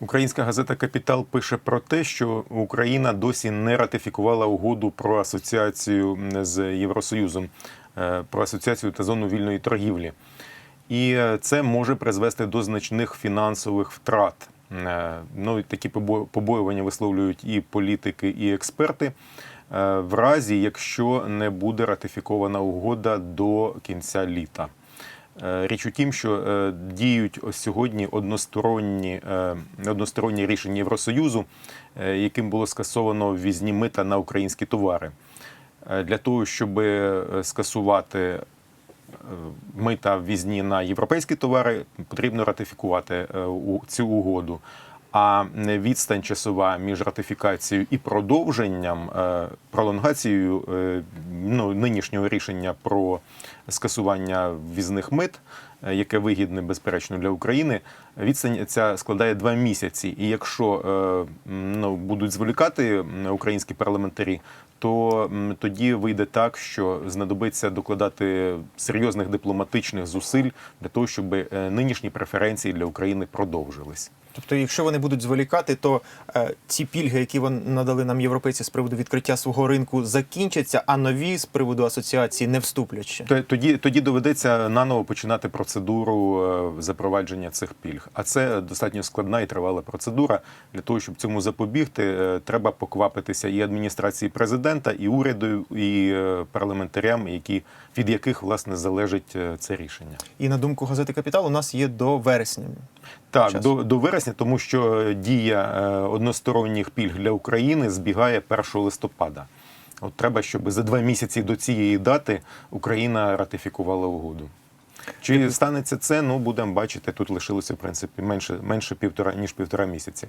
Українська газета Капітал пише про те, що Україна досі не ратифікувала угоду про асоціацію з Євросоюзом, е, про асоціацію та зону вільної торгівлі. І е, це може призвести до значних фінансових втрат. Е, Ну, такі побоювання висловлюють і політики, і експерти. В разі, якщо не буде ратифікована угода до кінця літа. Е, Річ у тім, що е, діють ось сьогодні односторонні, е, односторонні рішення Євросоюзу, яким було скасовано ввізні мита на українські товари. Для того, щоб скасувати мита ввізні на європейські товари, потрібно ратифікувати цю угоду. А відстань часова між ратифікацією і продовженням пролонгацією ну, нинішнього рішення про скасування візних мит, яке вигідне безперечно для України, відстань ця складає два місяці. І якщо е, ну, будуть зволікати українські парламентарі, то тоді вийде так, що знадобиться докладати серйозних дипломатичних зусиль для того, щоб е, нинішні преференції для України продовжились. Тобто, якщо вони будуть зволікати, то е, ці пільги, які вони надали нам європейці з приводу відкриття свого ринку, закінчаться, а нові з приводу асоціації не вступлять ще. Тоді, тоді доведеться наново починати процедуру е, запровадження цих пільг. А це достатньо складна і тривала процедура. Для того, щоб цьому запобігти, е, треба поквапитися і адміністрації президента, і уряду, і е, парламентарям, які від яких власне залежить це рішення. І на думку газети Капітал, у нас є до вересня. Так, до, до вересня, тому що дія односторонніх пільг для України збігає 1 листопада. От треба, щоб за два місяці до цієї дати Україна ратифікувала угоду. Чи станеться це? Ну будемо бачити. Тут лишилося в принципі менше менше півтора ніж півтора місяці.